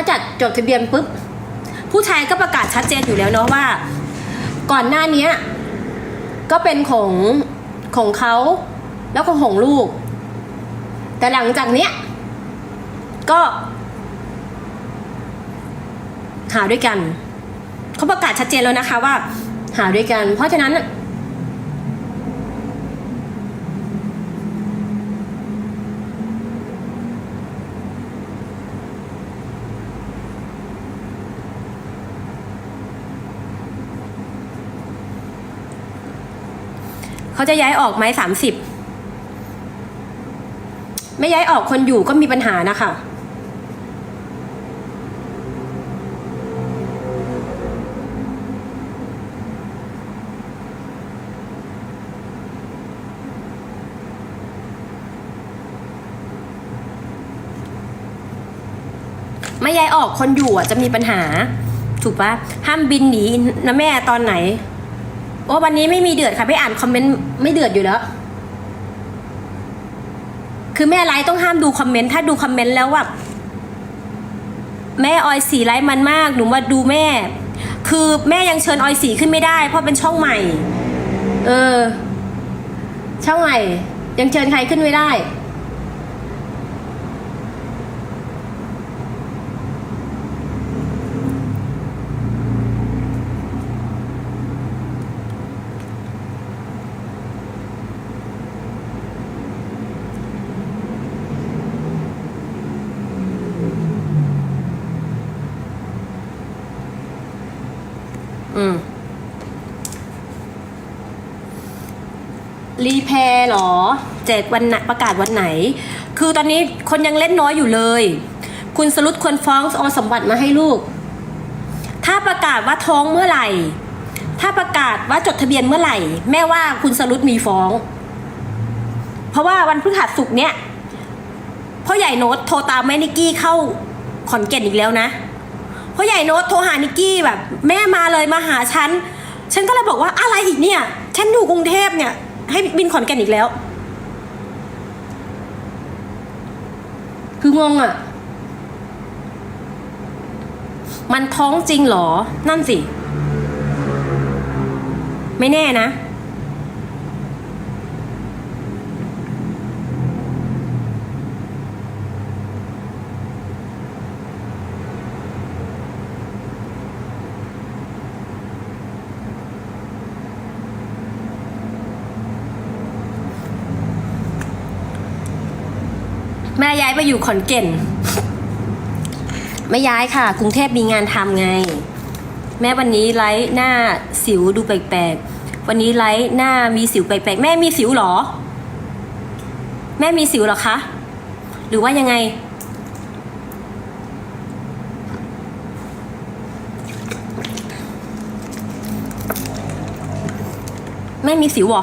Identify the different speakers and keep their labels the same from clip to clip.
Speaker 1: เขาจัดจดทะเบียนปุ๊บผู้ชายก็ประกาศชัดเจนอยู่แล้วเนาะว่า ก่อนหน้าเนี้ยก็เป็นของของเขาแล้วก็ของลูก แต่หลังจากเนี้ยก็ หาด้วยกัน เขาประกาศชัดเจนแล้วนะคะว่า หาด้วยกัน เพราะฉะนั้น เขาจะย้ายออกไหมสามสิบไม่ย้ายออกคนอยู่ก็มีปัญหานะคะไม่ย้ายออกคนอยู่อะจะมีปัญหา ถูกปะห้ามบินหนีนะแม่ตอนไหน ว่าวันนี้ไม่มีเดือดค่ะไม่อ่านคอมเมนต์ไม่เดือดอยู่แล้ว คือแม่ไลฟ์ต้องห้ามดูคอมเมนต์ถ้าดูคอมเมนต์แล้วแบบแม่ออยสีไลฟ์มันมากหนูมาดูแม่ คือแม่ยังเชิญออยสีขึ้นไม่ได้ เพราะเป็นช่องใหม่ เออ ช่องใหม่ ยังเชิญใครขึ้นไม่ได้ อืมรีแพร์หรอแจกวันประกาศวันไหน คือตอนนี้คนยังเล่นน้อยอยู่เลย คุณสรุปควรฟ้องเอาสมบัติมาให้ลูก ถ้าประกาศว่าท้องเมื่อไหร่ ถ้าประกาศว่าจดทะเบียนเมื่อไหร่ แม่ว่าคุณสรุปมีฟ้อง เพราะว่าวันพฤหัสสุกเนี้ยพ่อใหญ่โน้ตโทรตามแม่นิกกี้เข้าขอนแก่นอีกแล้วนะ พ่อใหญ่โน้ตโทรหานิกกี้แบบ แม่มาเลยมาหาฉัน ฉันก็เลยบอกว่าอะไรอีกเนี่ย ฉันอยู่กรุงเทพเนี่ย ให้บินขอนแก่นอีกแล้ว คืองงอะ่ะ มันท้องจริงเหรอ นั่นสิ ไม่แน่นะายไปอยู่ขอนแก่น ไม่ย้ายค่ะ กรุงเทพมีงานทำไง แม่วันนี้ไลฟ์หน้าสิวดูแปลกๆ วันนี้ไลฟ์หน้ามีสิวแปลกๆ แม่มีสิวหรอ แม่มีสิวหรอคะ หรือว่ายังไงแม่มีสิวเหรอ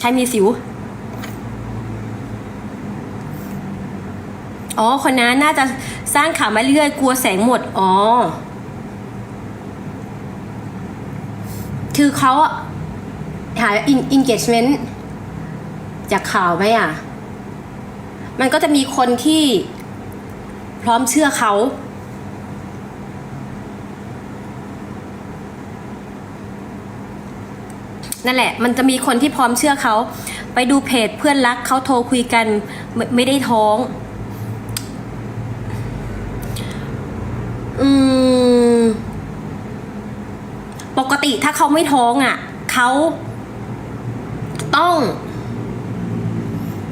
Speaker 1: ใครมีสิว อ๋อ คนนั้นน่าจะสร้างข่าวมาเรื่อยกลัวแสงหมด อ๋อ คือเขาหา engagement จากข่าวไหมอะ มันก็จะมีคนที่พร้อมเชื่อเขานั่นแหละ มันจะมีคนที่พร้อมเชื่อเขา ไปดูเพจเพื่อนรักเขาโทรคุยกันไมไม่ได้ท้อง อืม ปกติถ้าเขาไม่ท้องอะ เขาต้อง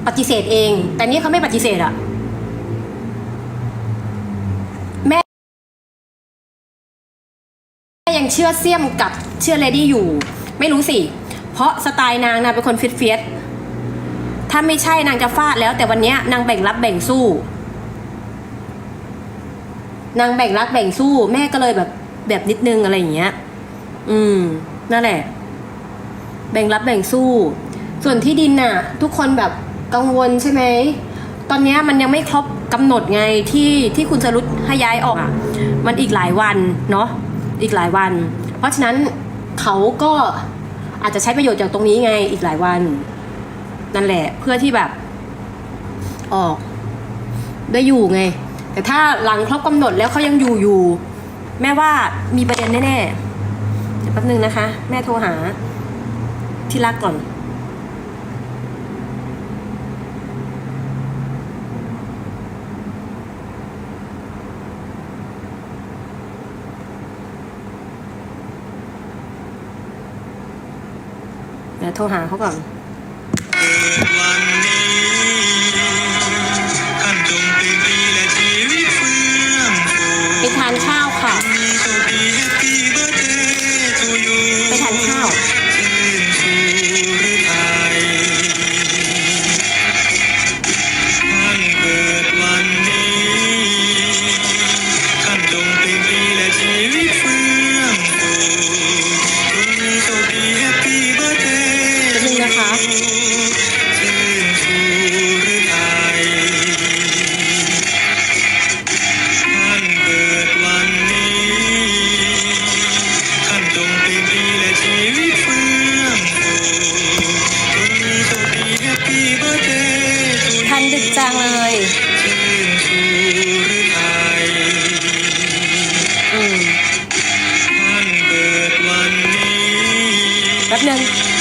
Speaker 1: ปฏิเสธเอง แต่นี่เขาไม่ปฏิเสธอะแม่แม่ยังเชื่อเสี่ยมกับเชื่อเลดี้อยู่ ไม่รู้สิ เพราะสไตล์นางนางเป็นคนฟิตเฟียสถ้าไม่ใช่นางจะฟาดแล้ว แต่วันนี้นางแบ่งรับแบ่งสู้ นางแบ่งรักแบ่งสู้ แม่ก็เลยแบบแบบนิดนึงอะไรอย่างเงี้ย อืม นั่นแหละ แบ่งรับแบ่งสู้ ส่วนที่ดินน่ะ ทุกคนแบบกังวลใช่ไหม ตอนนี้มันยังไม่ครบกำหนดไงที่ที่คุณสรุตให้ย้ายออกอะ มันอีกหลายวันเนาะ อีกหลายวัน เพราะฉะนั้นเขาก็อาจจะใช้ประโยชน์จากตรงนี้ไงอีกหลายวัน นั่นแหละ เพื่อที่แบบ ออก ได้อยู่ไง แต่ถ้าหลังครบกำหนดแล้วเขายังอยู่อยู่ แม่ว่ามีประเด็นแน่ๆเดี๋ยวแป๊บนึงนะคะ แม่โทรหา ที่รักก่อนเดี๋ยวโทรหาเขาก่อน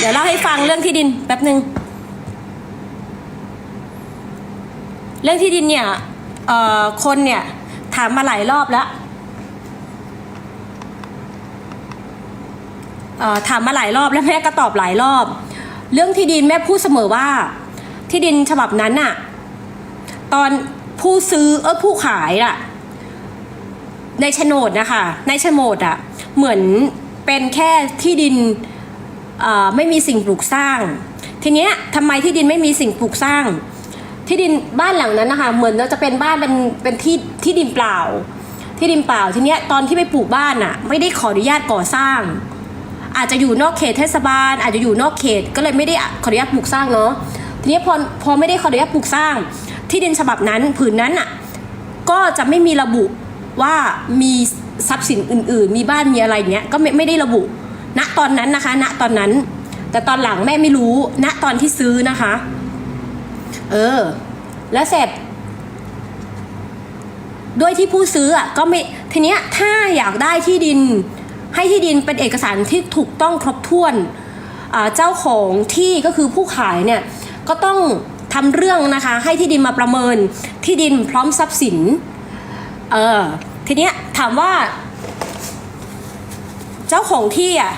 Speaker 2: ดี๋ย
Speaker 1: ว
Speaker 2: เล่า
Speaker 1: ให้ฟังเรื่องที่ดินแป๊บหนึ่งเรื่องที่ดินเนี่ยเอ่อคนเนี่ยถามมาหลายรอบแล้วเอ่อถามมาหลายรอบแล้วแม่ก็ตอบหลายรอบ เรื่องที่ดินแม่พูดเสมอว่า ที่ดินฉบับนั้นน่ะ ตอนผู้ซื้อเออผู้ขายอะในโฉนดนะคะในโฉนดอะเหมือนเป็นแค่ที่ดิน ไม่มีสิ่งปลูกสร้าง ทีเนี้ยทำไมที่ดินไม่มีสิ่งปลูกสร้าง ที่ดินบ้านหลังนั้นนะคะเหมือนเราจะเป็นบ้านเป็นเป็นที่ที่ดินเปล่า ที่ดินเปล่าทีเนี้ยตอนที่ไปปลูกบ้านอะไม่ได้ขออนุญาตก่อสร้าง อาจจะอยู่นอกเขตเทศบาล อาจจะอยู่นอกเขตก็เลยไม่ได้ขออนุญาตปลูกสร้างเนาะทีนี้พอพอไม่ได้ขออนุญาตปลูกสร้าง ที่ดินฉบับนั้นผืนนั้นอะก็จะไม่มีระบุว่ามีทรัพย์สินอื่น ๆ มีบ้านมีอะไรเงี้ยก็ไม่ไม่ได้ระบุ ณตอนนั้นนะคะ ณตอนนั้น แต่ตอนหลังแม่ไม่รู้ ณตอนที่ซื้อนะคะ เออ แล้วเสร็จด้วยที่ผู้ซื้ออะก็ไม่ทีเนี้ยถ้าอยากได้ที่ดิน ให้ที่ดินเป็นเอกสารที่ถูกต้องครบถ้วนเจ้าของที่ก็คือผู้ขายเนี่ยก็ต้องทำเรื่องนะคะ ให้ที่ดินมาประเมินที่ดินพร้อมทรัพย์สินเออทีเนี้ยถามว่า เจ้าของที่อะ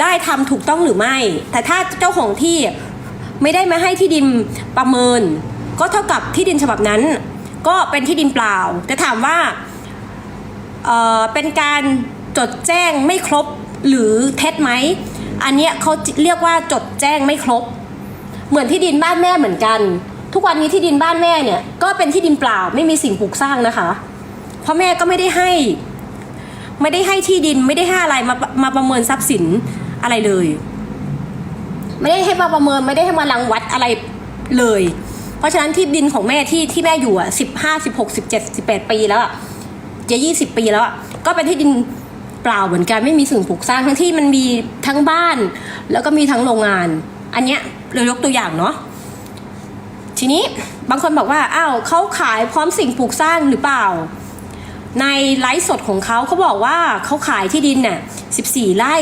Speaker 1: ได้ทำถูกต้องหรือไม่ แต่ถ้าเจ้าของที่ไม่ได้มาให้ที่ดินประเมิน ก็เท่ากับที่ดินฉบับนั้น ก็เป็นที่ดินเปล่า แต่ถามว่าเออเป็นการจดแจ้งไม่ครบหรือเท็จไหม อันเนี้ยเขาเรียกว่าจดแจ้งไม่ครบ เหมือนที่ดินบ้านแม่เหมือนกัน ทุกวันนี้ที่ดินบ้านแม่เนี่ยก็เป็นที่ดินเปล่าไม่มีสิ่งปลูกสร้างนะคะ เพราะแม่ก็ไม่ได้ให้ ไม่ได้ให้ที่ดินไม่ได้ให้อะไรมามาประเมินทรัพย์สินอะไรเลย ไม่ได้ให้มาประเมินไม่ได้ให้มารังวัดอะไรเลย เพราะฉะนั้นที่ดินของแม่ที่ที่แม่อยู่อะสิบห้าสิบหกสิบเจ็ดสิบแปดปีแล้วอะจะยี่สิบปีแล้วอะก็เป็นที่ดินเปล่าเหมือนกันไม่มีสิ่งปลูกสร้างทั้งที่มันมีทั้งบ้าน แล้วก็มีทั้งโรงงาน อันเนี้ยเรายกตัวอย่างเนาะทีนี้บางคนบอกว่าอ้าวเขาขายพร้อมสิ่งปลูกสร้างหรือเปล่า ในไลฟ์สดของเขาเขาบอกว่าเขาขายที่ดินน่ะสิบสี่ไร่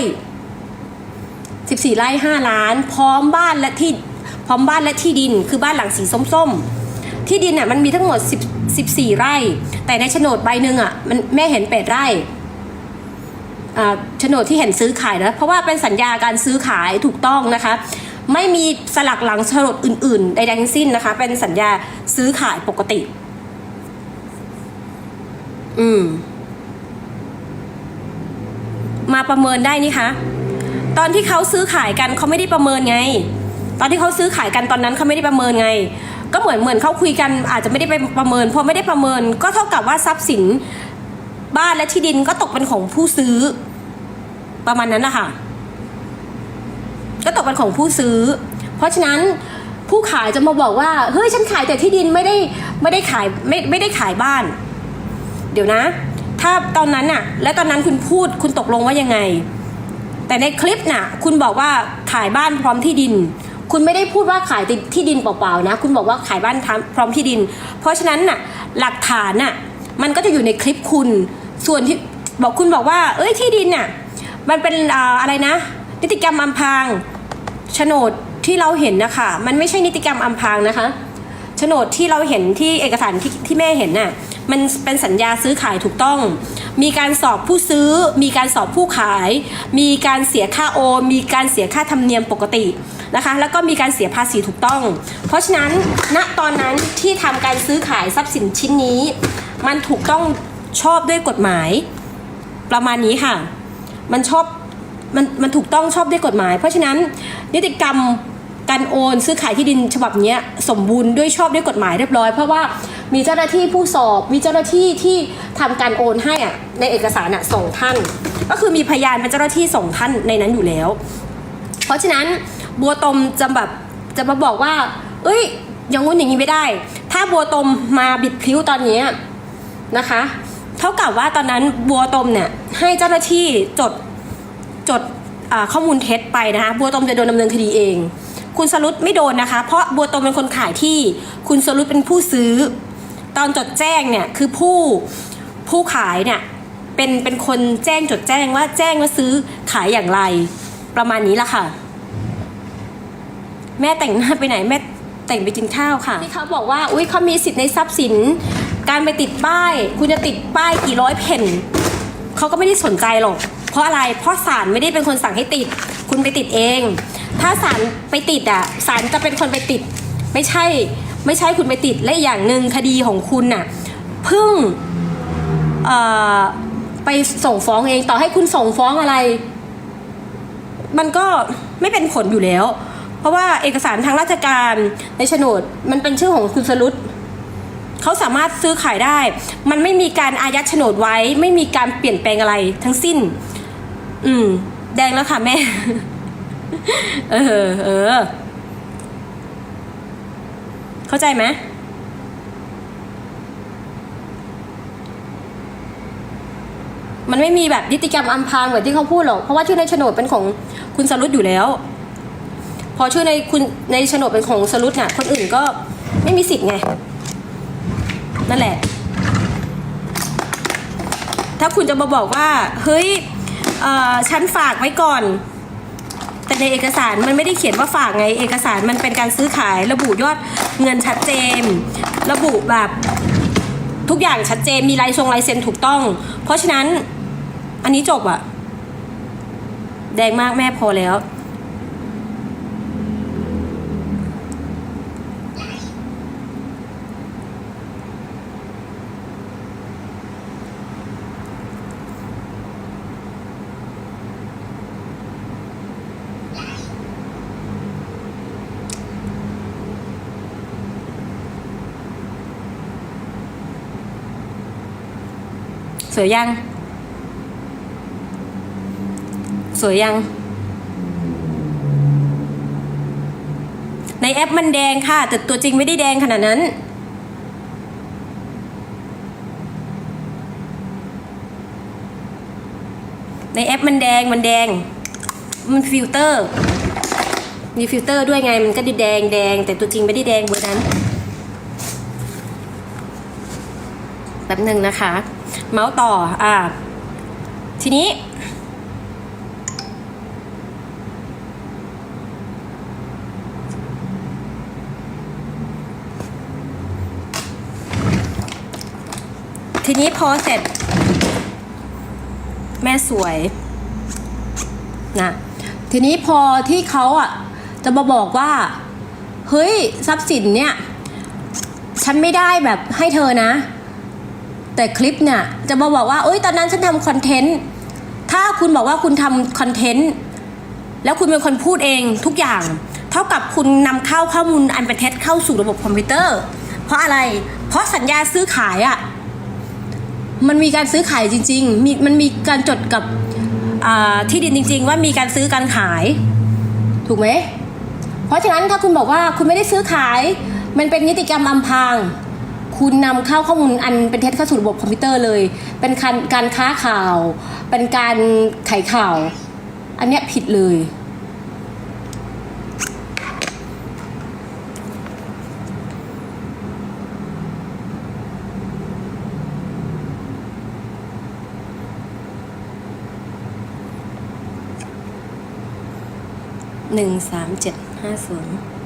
Speaker 1: สิบสี่ไร่ห้าล้าน พร้อมบ้านและที่พร้อมบ้านและที่ดินคือบ้านหลังสีส้มๆ ที่ดินน่ะมันมีทั้งหมดสิบสิบสี่ไร่ แต่ในโฉนดใบหนึ่งอะมันแม่เห็นแปดไร่โฉนดที่เห็นซื้อขายนะเพราะว่าเป็นสัญญาการซื้อขายถูกต้องนะคะ ไม่มีสลักหลังโฉนดอื่นๆใดๆทั้งสิ้นนะคะ เป็นสัญญาซื้อขายปกติ อืม มาประเมินได้นี่คะตอนที่เขาซื้อขายกันเขาไม่ได้ประเมินไง ตอนที่เขาซื้อขายกันตอนนั้นเขาไม่ได้ประเมินไง ก็เหมือนเหมือนเขาคุยกันอาจจะไม่ได้ไปประเมินพอไม่ได้ประเมิน ก็เท่ากับว่าทรัพย์สินบ้านและที่ดินก็ตกเป็นของผู้ซื้อ ประมาณนั้นนะค่ะ ก็ตกเป็นของผู้ซื้อ เพราะฉะนั้นผู้ขายจะมาบอกว่าเฮ้ยฉันขายแต่ที่ดินไม่ได้ไม่ได้ขายไม่ไม่ได้ขายบ้าน เดี๋ยวนะ ถ้าตอนนั้นน่ะ และตอนนั้นคุณพูดคุณตกลงว่ายังไง แต่ในคลิปน่ะ คุณบอกว่าขายบ้านพร้อมที่ดิน คุณไม่ได้พูดว่าขายที่ดินเปล่าๆนะ คุณบอกว่าขายบ้านพร้อมที่ดิน เพราะฉะนั้นน่ะ หลักฐานน่ะ มันก็จะอยู่ในคลิปคุณ ส่วนที่บอกคุณบอกว่า เอ้ยที่ดินเนี่ยมันเป็นออะไรนะ นิติกรรมอำพรางโฉนดที่เราเห็นนะคะ มันไม่ใช่นิติกรรมอำพรางนะคะ โฉนดที่เราเห็นที่เอกสารที่ที่แม่เห็นน่ะมันเป็นสัญญาซื้อขายถูกต้อง มีการสอบผู้ซื้อ มีการสอบผู้ขาย มีการเสียค่าโอนมีการเสียค่าธรรมเนียมปกตินะคะ แล้วก็มีการเสียภาษีถูกต้อง เพราะฉะนั้นณตอนนั้นที่ทำการซื้อขายทรัพย์สินชิ้นนี้ มันถูกต้องชอบด้วยกฎหมาย ประมาณนี้ค่ะ มันชอบมันมันถูกต้องชอบด้วยกฎหมาย เพราะฉะนั้นนิติกรรม การโอนซื้อขายที่ดินฉบับนี้สมบูรณ์ด้วยชอบด้วยกฎหมายเรียบร้อย เพราะว่ามีเจ้าหน้าที่ผู้สอบ มีเจ้าหน้าที่ที่ทำการโอนให้อะในเอกสารอะส่งท่าน ก็คือมีพยานเป็นเจ้าหน้าที่ส่งท่านในนั้นอยู่แล้ว เพราะฉะนั้นบัวตมจะแบบจะมาบอกว่า เอ้ยอย่างงู้นอย่างนี้ไม่ได้ ถ้าบัวตมมาบิดพลิ้วตอนนี้นะคะ เท่ากับว่าตอนนั้นบัวตมเนี่ยให้เจ้าหน้าที่จดจดข้อมูลเท็จไปนะคะบัวตมจะโดนดำเนินคดีเอง คุณสรุปไม่โดนนะคะ เพราะบัวตมเป็นคนขายที่ คุณสรุปเป็นผู้ซื้อ ตอนจดแจ้งเนี่ยคือผู้ผู้ขายเนี่ยเป็นเป็นคนแจ้งจดแจ้งว่าแจ้งว่าซื้อขายอย่างไร ประมาณนี้ละค่ะ แม่แต่งหน้าไปไหนแม่แต่งไปกินข้าวค่ะที่เขาบอกว่าอุ้ยเขามีสิทธิ์ในทรัพย์สิน การไปติดป้าย คุณจะติดป้ายกี่ร้อยแผ่นเขาก็ไม่ได้สนใจหรอกเพราะอะไรเพราะศาลไม่ได้เป็นคนสั่งให้ติด คุณไปติดเอง ถ้าศาลไปติดอะศาลจะเป็นคนไปติด ไม่ใช่ไม่ใช่คุณไปติดและอย่างหนึ่งคดีของคุณน่ะเพิ่งไปส่งฟ้องเองต่อให้คุณส่งฟ้องอะไร มันก็ไม่เป็นผลอยู่แล้ว เพราะว่าเอกสารทางราชการในโฉนดมันเป็นชื่อของคุณสรุตเขาสามารถซื้อขายได้ มันไม่มีการอายัดโฉนดไว้ ไม่มีการเปลี่ยนแปลงอะไรทั้งสิ้น อืม แดงแล้วค่ะแม่ เออ เออ เข้าใจไหมมันไม่มีแบบนิติกรรมอำพรางแบบที่เขาพูดหรอก เพราะว่าชื่อในโฉนดเป็นของคุณสรุตอยู่แล้ว พอชื่อในคุณในโฉนดเป็นของสรุตน่ะ คนอื่นก็ไม่มีสิทธิ์ไง นั่นแหละ ถ้าคุณจะมาบอกว่า เฮ้ย เอ่อฉันฝากไว้ก่อน แต่ในเอกสารมันไม่ได้เขียนว่าฝากไง เอกสารมันเป็นการซื้อขายระบุยอดเงินชัดเจน ระบุแบบทุกอย่างชัดเจนมีลายทรงลายเซ็นถูกต้อง เพราะฉะนั้นอันนี้จบอะแดงมากแม่พอแล้ว วยยัง สวยยัง ในแอปมันแดงค่ะ แต่ตัวจริงไม่ได้แดงขนาดนั้น ในแอปมันแดงมันแดง มันฟิลเตอร์ มีฟิลเตอร์ด้วยไงมันก็ได้แดงแดง แต่ตัวจริงไม่ได้แดงเบอร์นั้นแป๊บหนึ่งนะคะ เมาส์ต่ออ่าทีนี้ ทีนี้พอเสร็จ แม่สวยนะทีนี้พอที่เขาอะจะมาบอกว่า เฮ้ย ทรัพย์สินเนี่ย ฉันไม่ได้แบบให้เธอนะ แต่คลิปเนี่ยจะมาบอกว่าเอ้ยตอนนั้นฉันทำคอนเทนต์ถ้าคุณบอกว่าคุณทำคอนเทนต์แล้วคุณเป็นคนพูดเองทุกอย่าง เท่ากับคุณนำเข้าข้อมูลอันเป็นเท็จเข้าสู่ระบบคอมพิวเตอร์ เพราะอะไร เพราะสัญญาซื้อขายอะ่ะมันมีการซื้อขายจริงๆมีมันมีการจดกับที่ดินจริง ๆ ว่ามีการซื้อการขาย ถูกไหมเพราะฉะนั้นถ้าคุณบอกว่าคุณไม่ได้ซื้อขาย มันเป็นนิติกรรมอำพราง คุณนำเข้าข้อมูลอันเป็นเท็จเข้าสู่ระบบคอมพิวเตอร์เลย เป็นการการค้าข่าว เป็นการขายข่าว อันเนี้ยผิดเลย หนึ่งสามเจ็ดห้าศูนย์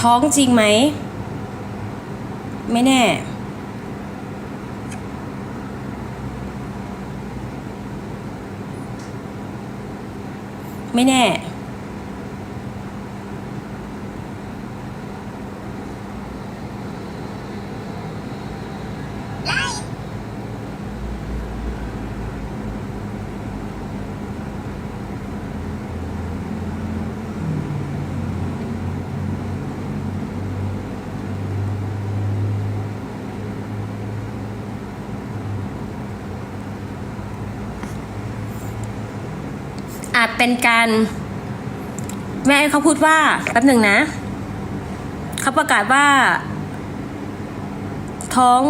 Speaker 1: ท้องจริงไหม ไม่แน่ ไม่แน่ เป็นการ แม่เขาพูดว่าแป๊บหนึ่งนะ เขาประกาศว่า ท้อง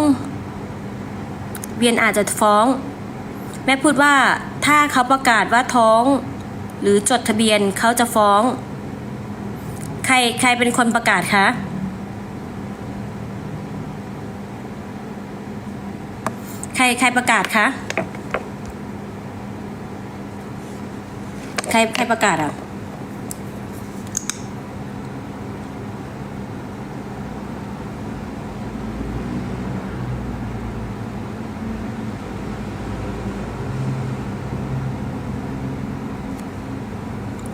Speaker 1: เบียนอาจจะฟ้อง แม่พูดว่าถ้าเขาประกาศว่าท้อง หรือจดทะเบียนเขาจะฟ้อง ใครใครเป็นคนประกาศคะใครใครประกาศคะ ใครใครประกาศอะ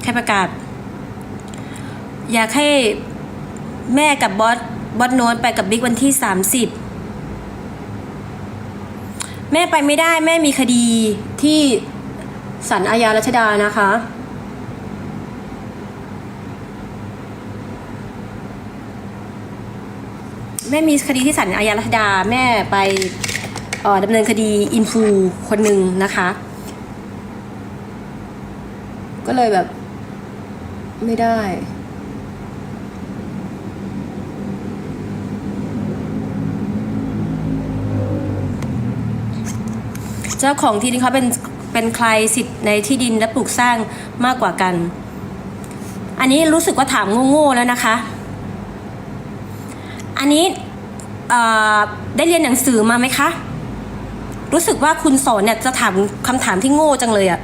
Speaker 1: ใครประกาศ อยากให้แม่กับบอสบอสโน้นไปกับบิ๊กวันที่สามสิบแม่ไปไม่ได้แม่มีคดีที่ สันอาญารัชดานะคะ แม่มีคดีที่สันอาญารัชดาแม่ไปออดำเนินคดีอินฟูคนหนึ่งนะคะ ก็เลยแบบไม่ได้เจ้าของที่ดินเขาเป็น เป็นใครสิทธิ์ในที่ดินและปลูกสร้างมากกว่ากัน อันนี้รู้สึกว่าถามโง่ๆแล้วนะคะ อันนี้ได้เรียนหนังสือมาไหมคะ รู้สึกว่าคุณสอนเนี่ยจะถามคำถามที่โง่จังเลยอะ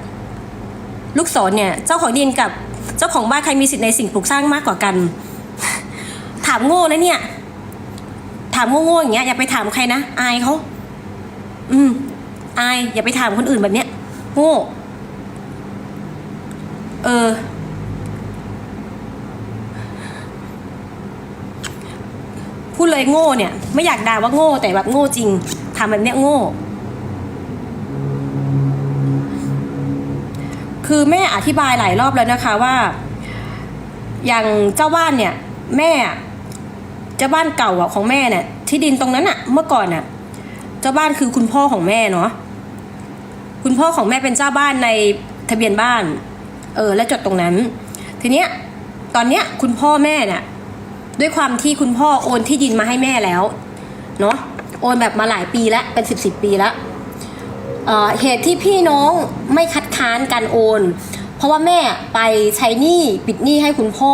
Speaker 1: ลูกศรเนี่ยเจ้าของดินกับเจ้าของบ้านใครมีสิทธิ์ในสิ่งปลูกสร้างมากกว่ากัน ถามโง่นะเนี่ย ถามโง่ๆอย่างเงี้ยอย่าไปถามใครนะอายเขาอืมอายอย่าไปถามคนอื่นแบบเนี้ย โง่เออ พูดเลยโง่เนี่ย ไม่อยากด่าว่าโง่ แต่แบบโง่จริงทำแบบเนี้ยโง่ คือแม่อธิบายหลายรอบแล้วนะคะว่า อย่างเจ้าบ้านเนี่ย แม่เจ้าบ้านเก่าอะของแม่เนี่ยที่ดินตรงนั้นอะ เมื่อก่อนอะ เจ้าบ้านคือคุณพ่อของแม่เนาะ คุณพ่อของแม่เป็นเจ้าบ้านในทะเบียนบ้าน เออ และจดตรงนั้น ทีเนี้ยตอนเนี้ยคุณพ่อแม่เนี่ยด้วยความที่คุณพ่อโอนที่ดินมาให้แม่แล้วเนาะโอนแบบมาหลายปีแล้วเป็นสิบสิบปีแล้วเอ่อเหตุที่พี่น้องไม่คัดค้านการโอน เพราะว่าแม่ไปใช้หนี้ปิดหนี้ให้คุณพ่อ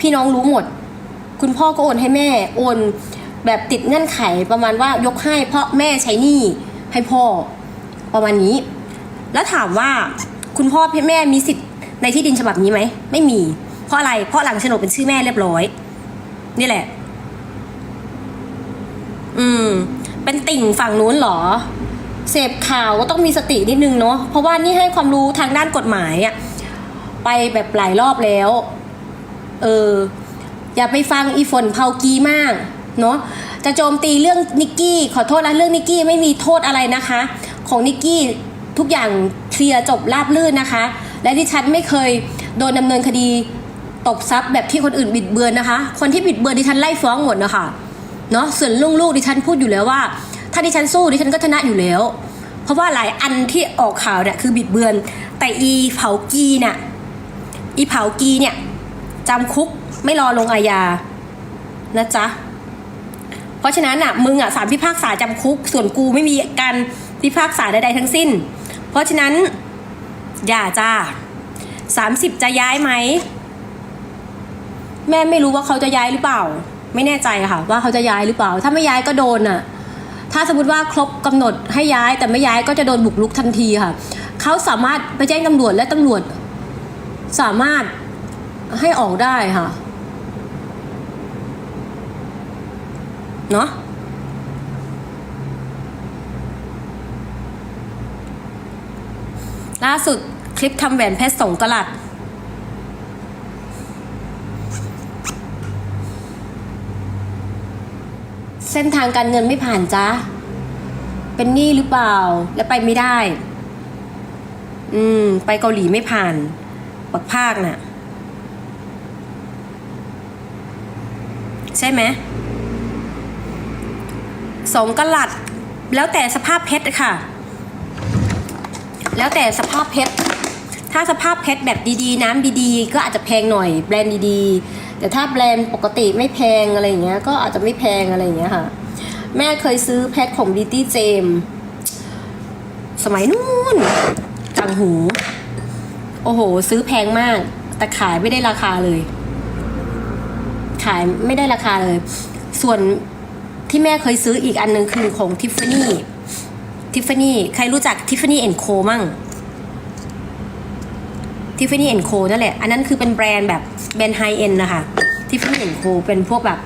Speaker 1: พี่น้องรู้หมด คุณพ่อก็โอนให้แม่ โอนแบบติดเงื่อนไขประมาณว่ายกให้เพราะแม่ใช้หนี้ให้พ่อ ประมาณนี้ แล้วถามว่าคุณพ่อพี่แม่มีสิทธิ์ในที่ดินฉบับนี้ไหม ไม่มี เพราะอะไร เพราะหลังโฉนดเป็นชื่อแม่เรียบร้อย นี่แหละ อืม เป็นติ่งฝั่งนู้นเหรอ เสพข่าวก็ต้องมีสตินิดนึงเนาะ เพราะว่านี่ให้ความรู้ทางด้านกฎหมายอะไปแบบหลายรอบแล้ว เออ อย่าไปฟังอีฝนเผากีมาก เนาะ จะโจมตีเรื่องนิกกี้ ขอโทษนะเรื่องนิกกี้ไม่มีโทษอะไรนะคะ ของนิกกี้ทุกอย่างเคลียร์จบราบรื่นนะคะ และที่ฉันไม่เคยโดนดำเนินคดีตบทรัพย์แบบที่คนอื่นบิดเบือนนะคะ คนที่บิดเบือนดิฉันไล่ฟ้องหมดนะคะเนาะส่วนลุงลูกดิฉันพูดอยู่แล้วว่า ถ้าดิฉันสู้ดิฉันก็ชนะอยู่แล้ว เพราะว่าหลายอันที่ออกข่าวเนี่ยคือบิดเบือน แต่อีเผากีเนี่ยอีเผากีเนี่ยจำคุกไม่รอลงอาญานะจ๊ะเพราะฉะนั้นอะมึงอะสารพิพากษาจำคุก ส่วนกูไม่มีการ พิพากษาใด ๆ ทั้งสิ้น เพราะฉะนั้น อย่าจ้าสามสิบจะย้ายไหม แม่ไม่รู้ว่าเขาจะย้ายหรือเปล่า ไม่แน่ใจค่ะ ว่าเขาจะย้ายหรือเปล่า ถ้าไม่ย้ายก็โดนอะ ถ้าสมมติว่าครบกำหนดให้ย้ายแต่ไม่ย้ายก็จะโดนบุกรุกทันทีค่ะ เขาสามารถไปแจ้งตำรวจและตำรวจ สามารถให้ออกได้ค่ะ เนาะ ล่าสุดคลิปทำแหวนเพชรสองกลัด เส้นทางการเงินไม่ผ่านจ้าเป็นหนี้หรือเปล่า และไปไม่ได้ อืม ไปเกาหลีไม่ผ่าน ปักภาคน่ะ ใช่ไหมสองกลัด แล้วแต่สภาพเพชรค่ะ แล้วแต่สภาพเพชร ถ้าสภาพเพชรแบบดีๆ น้ำดีๆ ก็อาจจะแพงหน่อยแบรนด์ดีๆ แต่ถ้าแบรนด์ปกติไม่แพงอะไรอย่างเงี้ย ก็อาจจะไม่แพงอะไรอย่างเงี้ยค่ะ แม่เคยซื้อเพชรของดิตี้เจมสมัยนู้นจังหู โอ้โห ซื้อแพงมาก แต่ขายไม่ได้ราคาเลย ขายไม่ได้ราคาเลย ส่วนที่แม่เคยซื้ออีกอันหนึ่งคือของทิฟฟานี่ ทิฟฟานี่ใครรู้จักทิฟฟานี่แอนโคมั่งทิฟฟานี่แอนโคนั่นแหละ อันนั้นคือเป็นแบรนด์แบบแบรนด์ไฮเอ็นนะคะทิฟฟานี่แอนโคเป็นพวกแบบ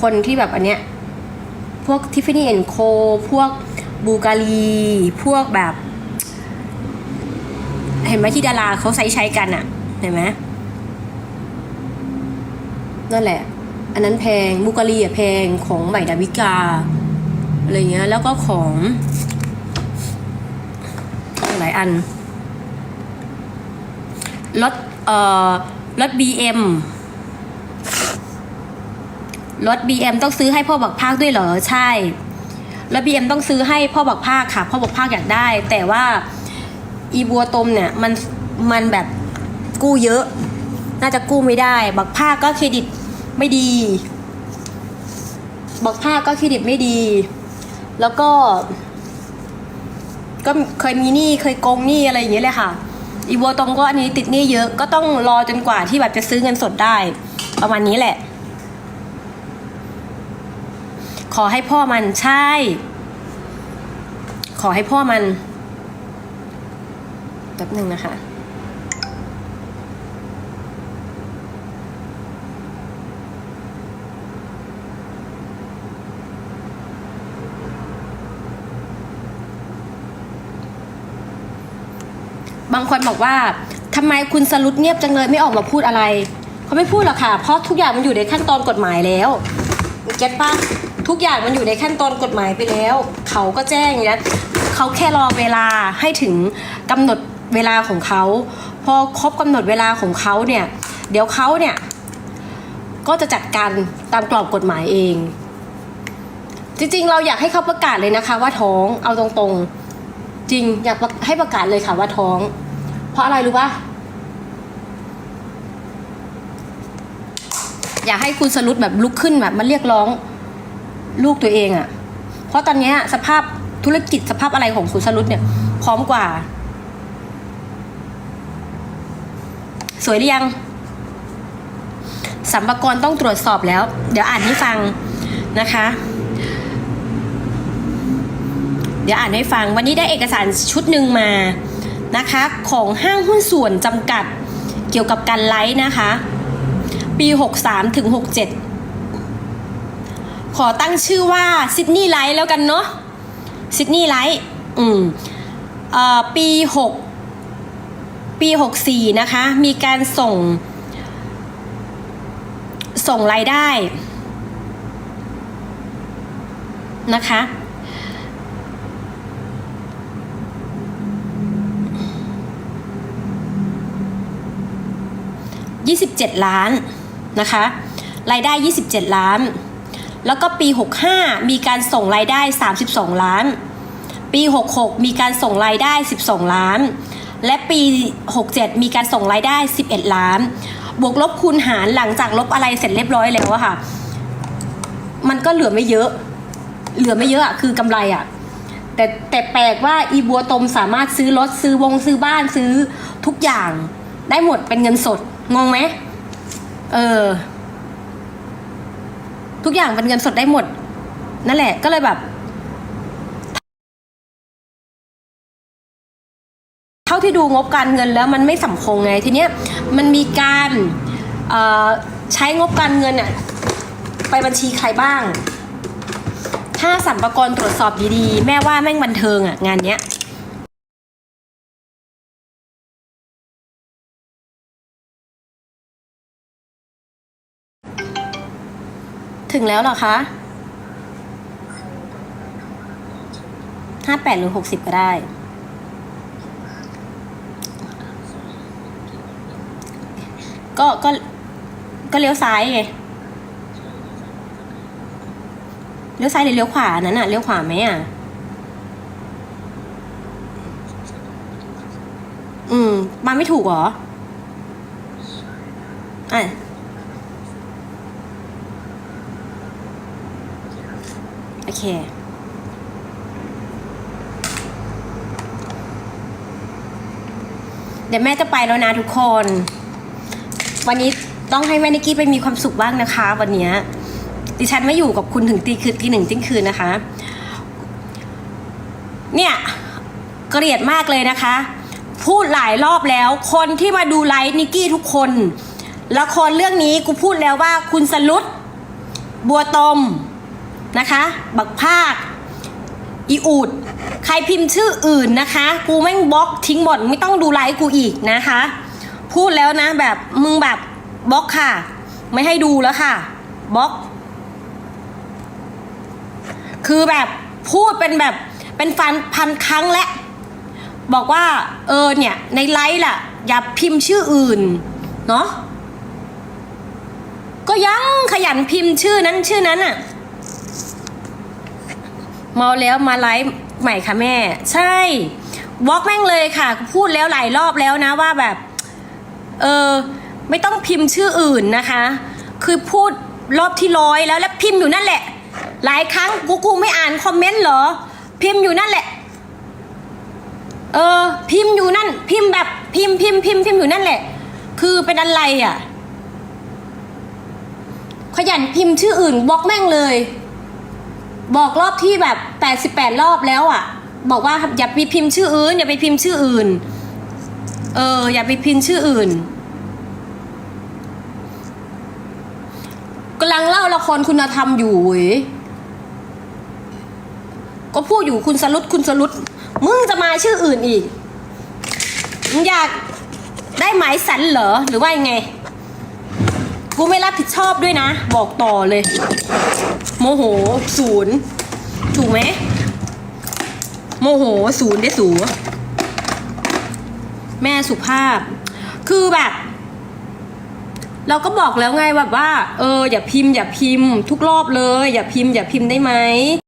Speaker 1: คนที่แบบอันเนี้ย พวกทิฟฟานี่แอนโคพวกบูการีพวกแบบ เห็นไหมที่ดาราเขาใช้ใช้กันอะเห็นไหมนั่นแหละ อันนั้นแพงบูการีอะแพงของใหม่ดาวิกาอะไรเงี้ยแล้วก็ของ หลายอัน รถ เอ่อ รถ BM รถ BM ต้องซื้อให้พ่อบักภาคด้วยเหรอ ใช่ รถ BM ต้องซื้อให้พ่อบักภาคค่ะ พ่อบักภาคอยากได้ แต่ว่าอีบัวตมเนี่ยมัน มันแบบกู้เยอะ น่าจะกู้ไม่ได้ บักภาคก็เครดิตไม่ดี บักภาคก็เครดิตไม่ดี แล้วก็ ก็เคยมีหนี้เคยโกงหนี้อะไรอย่างเงี้ยเลยค่ะ อีบัวตรงก็อันนี้ติดหนี้เยอะก็ต้องรอจนกว่าที่แบบจะซื้อเงินสดได้ ประมาณนี้แหละ ขอให้พ่อมันใช่ ขอให้พ่อมันแป๊บหนึ่งนะคะ บางคนบอกว่าทำไมคุณสรุปเงียบจังเลยไม่ออกมาพูดอะไรเขาไม่พูดหรอกค่ะ เพราะทุกอย่างมันอยู่ในขั้นตอนกฎหมายแล้วเก็ตปะทุกอย่างมันอยู่ในขั้นตอนกฎหมายไปแล้ว เขาก็แจ้งอย่างนี้เขาแค่รอเวลาให้ถึงกำหนดเวลาของเขาพอครบกำหนดเวลาของเขาเนี่ย เดี๋ยวเขาเนี่ย ก็จะจัดการตามกรอบกฎหมายเอง จริงๆ เราอยากให้เขาประกาศเลยนะคะ ว่าท้องเอาตรงๆ จริงอยากให้ประกาศเลยค่ะว่าท้อง เพราะอะไรรู้ปะอยากให้คุณสรุปแบบลุกขึ้นแบบมาเรียกร้องลูกตัวเองอะ่ะ เพราะตอนเนี้ยสภาพธุรกิจสภาพอะไรของคุณสรุปเนี่ยพร้อมกว่า สวยหรือยังสัมภาระต้องตรวจสอบแล้ว เดี๋ยวอ่านให้ฟังนะคะ เดี๋ยวอ่านให้ฟังวันนี้ได้เอกสารชุดหนึ่งมานะคะ ของห้างหุ้นส่วนจำกัดเกี่ยวกับการไลฟ์นะคะ ปี 63ถึง67 ขอตั้งชื่อว่าซิดนีย์ไลฟ์แล้วกันเนาะซิดนีย์ไลฟ์อืมเอ่อปี 6 ปี 64 นะคะ มีการส่ง ส่งรายได้นะคะ 27 ล้านนะคะรายได้ 27 ล้าน แล้วก็ปี 65 มีการส่งรายได้ 32 ล้าน ปี 66 มีการส่งรายได้ 12 ล้าน และปี 67 มีการส่งรายได้ 11 ล้าน บวกลบคูณหารหลังจากลบอะไรเสร็จเรียบร้อยแล้วอะค่ะ มันก็เหลือไม่เยอะ เหลือไม่เยอะอะคือกำไรอะแต่แต่แปลกว่าอีบัวตมสามารถซื้อรถซื้อวงซื้อบ้านซื้อทุกอย่างได้หมดเป็นเงินสด งงไหมเออ ทุกอย่างเป็นเงินสดได้หมด นั่นแหละ ก็เลยแบบ เท่าที่ดูงบการเงินแล้วมันไม่สำคงไง ทีเนี้ยมันมีการเอ่อใช้งบการเงินอะไปบัญชีใครบ้าง ถ้าสัมปกรตรวจสอบดีๆ แม่ว่าแม่งบันเทิงอะงานเนี้ย ถึงแล้วเหรอคะห้าแปดหรือหกสิบก็ได้ ก็ก็ก็เลี้ยวซ้ายไงเลี้ยวซ้ายหรือเลี้ยวขวาอันนั้นอะเลี้ยวขวาไหมอะอืมมาไม่ถูกเหรออะ อเค เดี๋ยวแม่จะไปแล้วนะทุกคน วันนี้ต้องให้แม่นิกกี้ไปมีความสุขบ้างนะคะ วันนี้ดิฉันไม่อยู่กับคุณถึงตีคืนตีหนึ่งติ้งคืนนะคะ เนี่ยเกลียดมากเลยนะคะ พูดหลายรอบแล้ว คนที่มาดูไลฟ์นิกกี้ทุกคนละครเรื่องนี้กูพูดแล้วว่าคุณสลุดบัวตม นะคะ บักภาคอีอูด ใครพิมพ์ชื่ออื่นนะคะ กูแม่งบล็อกทิ้งหมดไม่ต้องดูไลฟ์กูอีกนะคะ พูดแล้วนะแบบมึงแบบบล็อกค่ะ ไม่ให้ดูแล้วค่ะบล็อก คือแบบพูดเป็นแบบเป็นฟันพันครั้งและ บอกว่า เออเนี่ย ในไลฟ์ล่ะ อย่าพิมพ์ชื่ออื่น เนาะก็ยังขยันพิมพ์ชื่อนั้นชื่อนั้นอะ เมาแล้วมาไลฟ์ใหม่ค่ะแม่ ใช่บล็อกแม่งเลยค่ะ พูดแล้วหลายรอบแล้วนะว่าแบบ เออ ไม่ต้องพิมพ์ชื่ออื่นนะคะ คือพูดรอบที่ร้อยแล้วแล้วพิมพ์อยู่นั่นแหละ หลายครั้งกูกูไม่อ่านคอมเมนต์เหรอ พิมพ์อยู่นั่นแหละ เออ พิมพ์อยู่นั่น พิมพ์แบบพิมพ์พิมพ์พิมพ์พิมพ์อยู่นั่นแหละ คือเป็นอะไรอะ ขยันพิมพ์ชื่ออื่นบล็อกแม่งเลย บอกรอบที่แบบแปดสิบแปดรอบแล้วอะ บอกว่าอย่าไปพิมพ์ชื่ออื่น อย่าไปพิมพ์ชื่ออื่น เออ อย่าไปพิมพ์ชื่ออื่นกำลังเล่าละครคุณธรรมอยู่เว้ยก็พูดอยู่คุณสลุดคุณสลุดมึงจะมาชื่ออื่นอีกมึงอยากได้หมายสันเหรอหรือว่ายังไง กูไม่รับผิดชอบด้วยนะ บอกต่อเลย โมโหศูนย์ถูกไหมโมโหศูนย์ได้สูแม่สุภาพ คือแบบ เราก็บอกแล้วไงแบบว่า เอออย่าพิมพ์อย่าพิมพ์ ทุกรอบเลย อย่าพิมพ์อย่าพิมพ์ได้ไหม